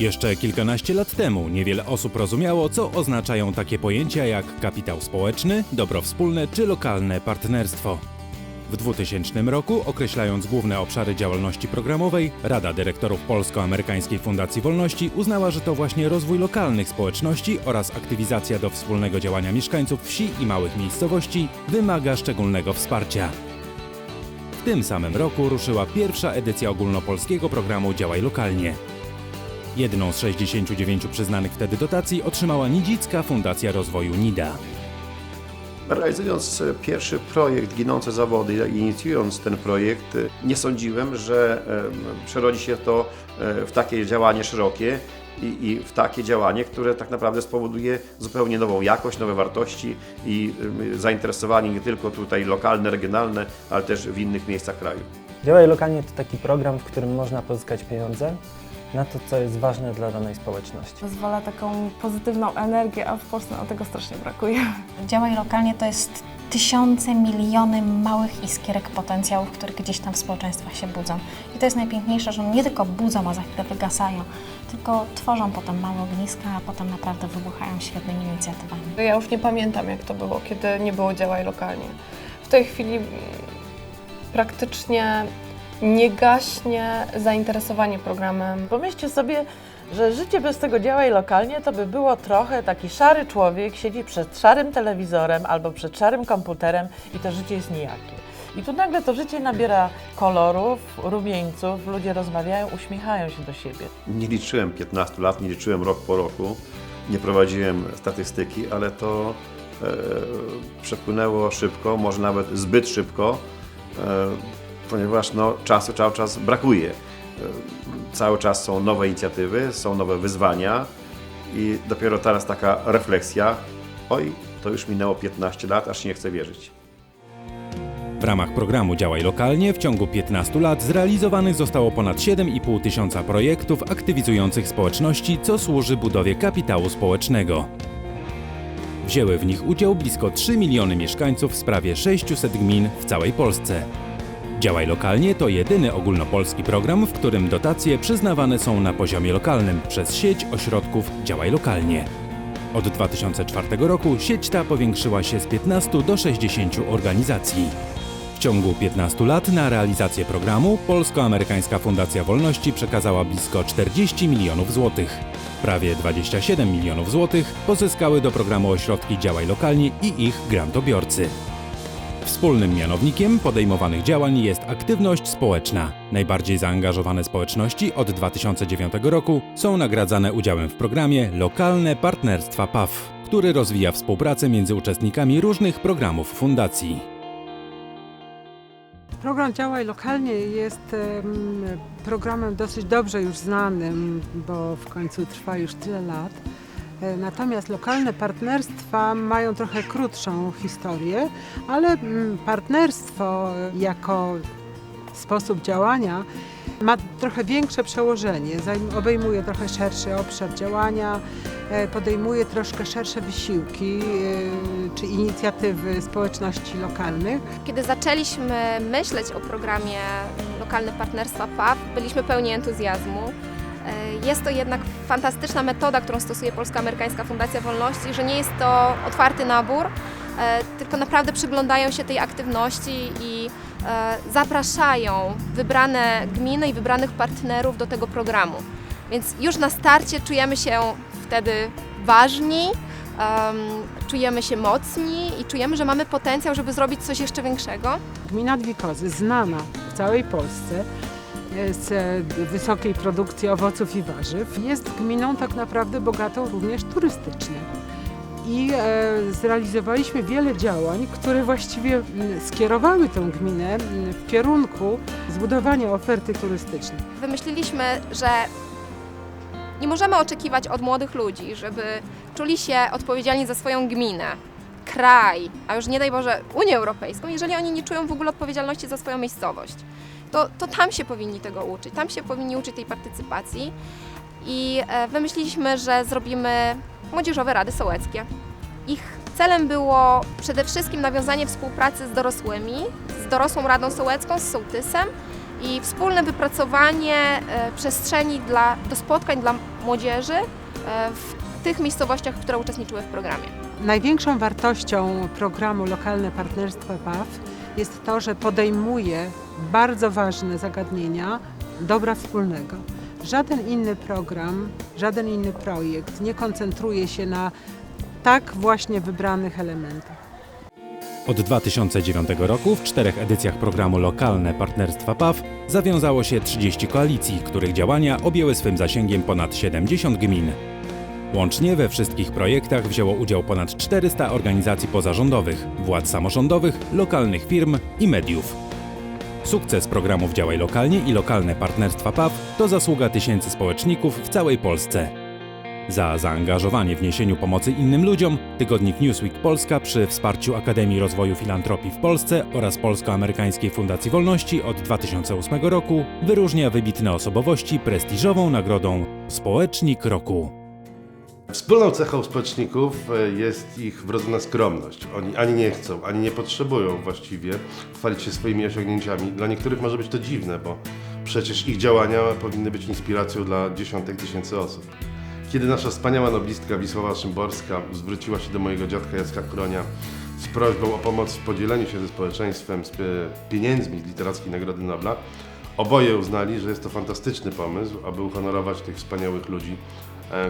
Jeszcze kilkanaście lat temu niewiele osób rozumiało, co oznaczają takie pojęcia jak kapitał społeczny, dobro wspólne czy lokalne partnerstwo. W 2000 roku, określając główne obszary działalności programowej, Rada Dyrektorów Polsko-Amerykańskiej Fundacji Wolności uznała, że to właśnie rozwój lokalnych społeczności oraz aktywizacja do wspólnego działania mieszkańców wsi i małych miejscowości wymaga szczególnego wsparcia. W tym samym roku ruszyła pierwsza edycja ogólnopolskiego programu Działaj Lokalnie. Jedną z 69 przyznanych wtedy dotacji otrzymała Nidzicka Fundacja Rozwoju NIDA. Realizując pierwszy projekt Ginące Zawody i inicjując ten projekt, nie sądziłem, że przerodzi się to e, w takie działanie szerokie i, i w takie działanie, które tak naprawdę spowoduje zupełnie nową jakość, nowe wartości i zainteresowanie nie tylko tutaj lokalne, regionalne, ale też w innych miejscach kraju. Działaj lokalnie to taki program, w którym można pozyskać pieniądze na to, co jest ważne dla danej społeczności. Pozwala taką pozytywną energię, a w Polsce nam tego strasznie brakuje. Działaj lokalnie to jest tysiące, miliony małych iskierek potencjałów, które gdzieś tam w społeczeństwach się budzą. I to jest najpiękniejsze, że one nie tylko budzą, a za chwilę wygasają, tylko tworzą potem małe ogniska, a potem naprawdę wybuchają świetnymi inicjatywami. Ja już nie pamiętam, jak to było, kiedy nie było działaj lokalnie. W tej chwili praktycznie nie gaśnie zainteresowanie programem. Pomyślcie sobie, że życie bez tego działaj lokalnie to by było trochę taki szary człowiek, siedzi przed szarym telewizorem albo przed szarym komputerem i to życie jest nijakie. I tu nagle to życie nabiera kolorów, rumieńców, ludzie rozmawiają, uśmiechają się do siebie. Nie liczyłem 15 lat, nie liczyłem rok po roku, nie prowadziłem statystyki, ale to e, przepłynęło szybko, może nawet zbyt szybko, e, ponieważ no, czasu cały czas brakuje. Cały czas są nowe inicjatywy, są nowe wyzwania i dopiero teraz taka refleksja, oj, to już minęło 15 lat, aż nie chce wierzyć. W ramach programu Działaj Lokalnie w ciągu 15 lat zrealizowanych zostało ponad 7,5 tysiąca projektów aktywizujących społeczności, co służy budowie kapitału społecznego. Wzięły w nich udział blisko 3 miliony mieszkańców z prawie 600 gmin w całej Polsce. Działaj Lokalnie to jedyny ogólnopolski program, w którym dotacje przyznawane są na poziomie lokalnym przez sieć ośrodków Działaj Lokalnie. Od 2004 roku sieć ta powiększyła się z 15 do 60 organizacji. W ciągu 15 lat na realizację programu Polsko-Amerykańska Fundacja Wolności przekazała blisko 40 milionów złotych. Prawie 27 milionów złotych pozyskały do programu ośrodki Działaj Lokalnie i ich grantobiorcy. Wspólnym mianownikiem podejmowanych działań jest aktywność społeczna. Najbardziej zaangażowane społeczności od 2009 roku są nagradzane udziałem w programie Lokalne Partnerstwa PAF, który rozwija współpracę między uczestnikami różnych programów fundacji. Program Działaj Lokalnie jest em, programem dosyć dobrze już znanym, bo w końcu trwa już tyle lat. E, Natomiast lokalne partnerstwa mają trochę krótszą historię, ale mm, partnerstwo e, jako sposób działania ma trochę większe przełożenie, obejmuje trochę szerszy obszar działania, e, podejmuje troszkę szersze wysiłki czy inicjatywy społeczności lokalnych. Kiedy zaczęliśmy myśleć o programie Lokalne Partnerstwa PAW, byliśmy pełni entuzjazmu. Jest to jednak fantastyczna metoda, którą stosuje Polsko-Amerykańska Fundacja Wolności, że nie jest to otwarty nabór, e, tylko naprawdę przyglądają się tej aktywności i e, zapraszają wybrane gminy i wybranych partnerów do tego programu. Więc już na starcie czujemy się wtedy ważni, em, czujemy się mocni i czujemy, że mamy potencjał, żeby zrobić coś jeszcze większego. Gmina Dwikozy, znana w całej Polsce z wysokiej produkcji owoców i warzyw, jest gminą tak naprawdę bogatą również turystycznie. I e, zrealizowaliśmy wiele działań, które właściwie skierowały tę gminę w kierunku zbudowania oferty turystycznej. Wymyśliliśmy, że nie możemy oczekiwać od młodych ludzi, żeby czuli się odpowiedzialni za swoją gminę, kraj, a już nie daj Boże Unię Europejską, jeżeli oni nie czują w ogóle odpowiedzialności za swoją miejscowość. To, to tam się powinni tego uczyć, tam się powinni uczyć tej partycypacji. I e, wymyśliliśmy, że zrobimy młodzieżowe rady sołeckie. Ich celem było przede wszystkim nawiązanie współpracy z dorosłymi, z dorosłą radą sołecką, z sołtysem, i wspólne wypracowanie e, przestrzeni dla, do spotkań dla młodzieży e, w tych miejscowościach, które uczestniczyły w programie. Największą wartością programu Lokalne Partnerstwa PAW jest to, że podejmuje bardzo ważne zagadnienia dobra wspólnego. Żaden inny program, żaden inny projekt nie koncentruje się na tak właśnie wybranych elementach. Od 2009 roku w czterech edycjach programu Lokalne Partnerstwa PAW zawiązało się 30 koalicji, których działania objęły swym zasięgiem ponad 70 gmin. Łącznie we wszystkich projektach wzięło udział ponad 400 organizacji pozarządowych, władz samorządowych, lokalnych firm i mediów. Sukces programów Działaj Lokalnie i Lokalne Partnerstwa PAW to zasługa tysięcy społeczników w całej Polsce. Za zaangażowanie w niesieniu pomocy innym ludziom tygodnik Newsweek Polska przy wsparciu Akademii Rozwoju Filantropii w Polsce oraz Polsko-Amerykańskiej Fundacji Wolności od 2008 roku wyróżnia wybitne osobowości prestiżową nagrodą Społecznik Roku. Wspólną cechą społeczników e, jest ich wrodzona skromność. Oni ani nie chcą, ani nie potrzebują właściwie chwalić się swoimi osiągnięciami. Dla niektórych może być to dziwne, bo przecież ich działania powinny być inspiracją dla dziesiątek tysięcy osób. Kiedy nasza wspaniała noblistka Wisława Szymborska zwróciła się do mojego dziadka Jacka Kronia z prośbą o pomoc w podzieleniu się ze społeczeństwem z pie- pieniędzmi z Literackiej Nagrody Nobla, oboje uznali, że jest to fantastyczny pomysł, aby uhonorować tych wspaniałych ludzi,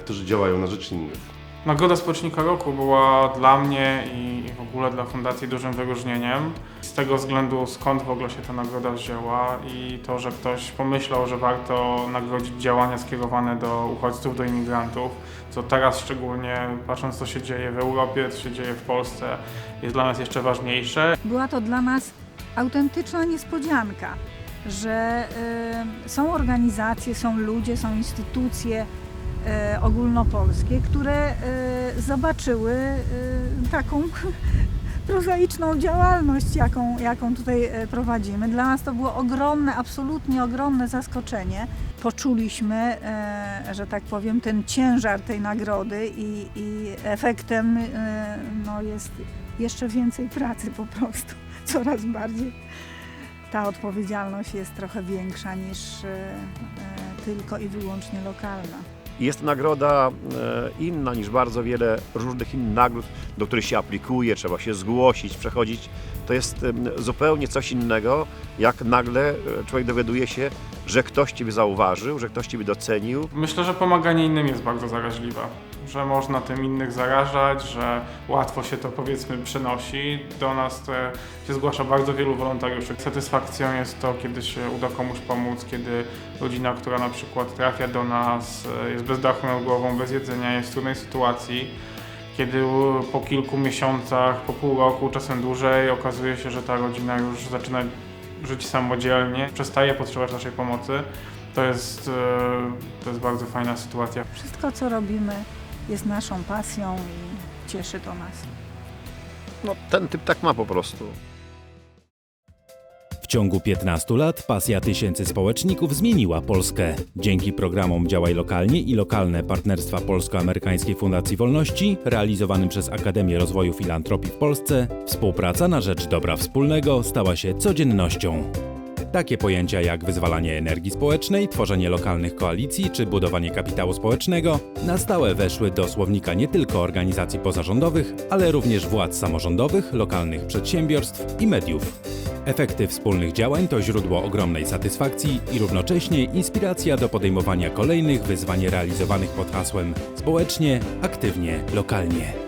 którzy działają na rzecz innych. Nagroda Społecznika Roku była dla mnie i w ogóle dla Fundacji dużym wyróżnieniem. Z tego względu skąd w ogóle się ta nagroda wzięła i to, że ktoś pomyślał, że warto nagrodzić działania skierowane do uchodźców, do imigrantów, co teraz szczególnie patrząc co się dzieje w Europie, co się dzieje w Polsce, jest dla nas jeszcze ważniejsze. Była to dla nas autentyczna niespodzianka, że y, są organizacje, są ludzie, są instytucje ogólnopolskie, które y, zobaczyły y, taką prozaiczną działalność, jaką, jaką tutaj prowadzimy. Dla nas to było ogromne, absolutnie ogromne zaskoczenie. Poczuliśmy, że tak powiem, ten ciężar tej nagrody i, i efektem no, jest jeszcze więcej pracy po prostu, coraz bardziej. Ta odpowiedzialność jest trochę większa niż e, e, tylko i wyłącznie lokalna. Jest to nagroda e, inna niż bardzo wiele różnych innych nagród, do których się aplikuje, trzeba się zgłosić, przechodzić. To jest zupełnie coś innego, jak nagle e, człowiek dowiaduje się, że ktoś Ciebie zauważył, że ktoś Ciebie docenił. Myślę, że pomaganie innym jest bardzo zaraźliwe, że można tym innych zarażać, że łatwo się to powiedzmy przenosi. Do nas się zgłasza bardzo wielu wolontariuszy. Satysfakcją jest to, kiedy się uda komuś pomóc, kiedy rodzina, która na przykład trafia do nas, e, jest bez dachu nad głową, bez jedzenia, jest w trudnej sytuacji. Kiedy po kilku miesiącach, po pół roku, czasem dłużej, okazuje się, że ta rodzina już zaczyna żyć samodzielnie, przestaje potrzebować naszej pomocy, to jest, e, to jest bardzo fajna sytuacja. Wszystko, co robimy, jest naszą pasją i cieszy to nas. No, ten typ tak ma po prostu. W ciągu 15 lat pasja tysięcy społeczników zmieniła Polskę. Dzięki programom Działaj Lokalnie i Lokalne Partnerstwa Polsko-Amerykańskiej Fundacji Wolności, realizowanym przez Akademię Rozwoju Filantropii w Polsce, współpraca na rzecz dobra wspólnego stała się codziennością. Takie pojęcia jak wyzwalanie energii społecznej, tworzenie lokalnych koalicji czy budowanie kapitału społecznego na stałe weszły do słownika nie tylko organizacji pozarządowych, ale również władz samorządowych, lokalnych przedsiębiorstw i mediów. Efekty wspólnych działań to źródło ogromnej satysfakcji i równocześnie inspiracja do podejmowania kolejnych wyzwań realizowanych pod hasłem społecznie, aktywnie, lokalnie.